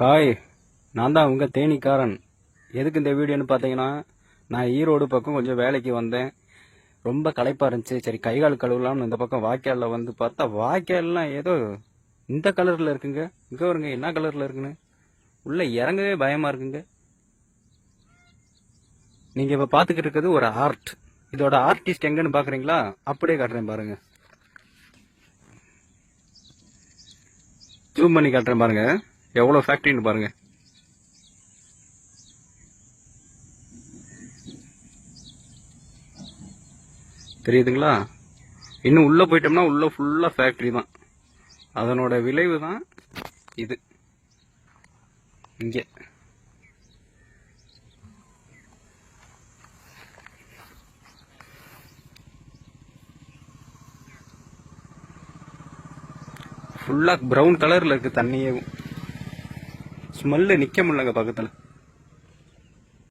Hi நான் தான் உங்கள் தேனிக்காரன். எதுக்கு இந்த வீடியோன்னு பார்த்தீங்கன்னா நான் ஈரோடு பக்கம் கொஞ்சம் வேலைக்கு வந்தேன். ரொம்ப களைப்பாக இருந்துச்சு. சரி கை கால் கழுவலாம்னு இந்த பக்கம் வாய்க்காலில் வந்து பார்த்தா வாய்க்கால்லாம் ஏதோ இந்த கலரில் இருக்குங்க. இங்கே வருங்க என்ன கலரில் இருக்குன்னு. உள்ளே இறங்கவே பயமாக இருக்குங்க. நீங்கள் இப்போ பார்த்துக்கிட்டு இருக்கிறது ஒரு ஆர்ட். இதோட ஆர்டிஸ்ட் எங்கன்னு பார்க்குறீங்களா அப்படியே காட்டுறேன் பாருங்கள் ஜூம் பண்ணி காட்டுறேன் பாருங்கள் எவ்வளோ ஃபேக்ட்ரின்னு பாருங்க. தெரியுதுங்களா? இன்னும் உள்ள போயிட்டோம்னா உள்ள ஃபுல்லா ஃபேக்ட்ரி தான். அதனோட விளைவு தான் இது. இங்கே. ஃபுல்லாக ப்ரௌன் கலரில் இருக்குது தண்ணியும் ஸ்மெல்லு நிக்க முடியலங்க பக்கத்துல.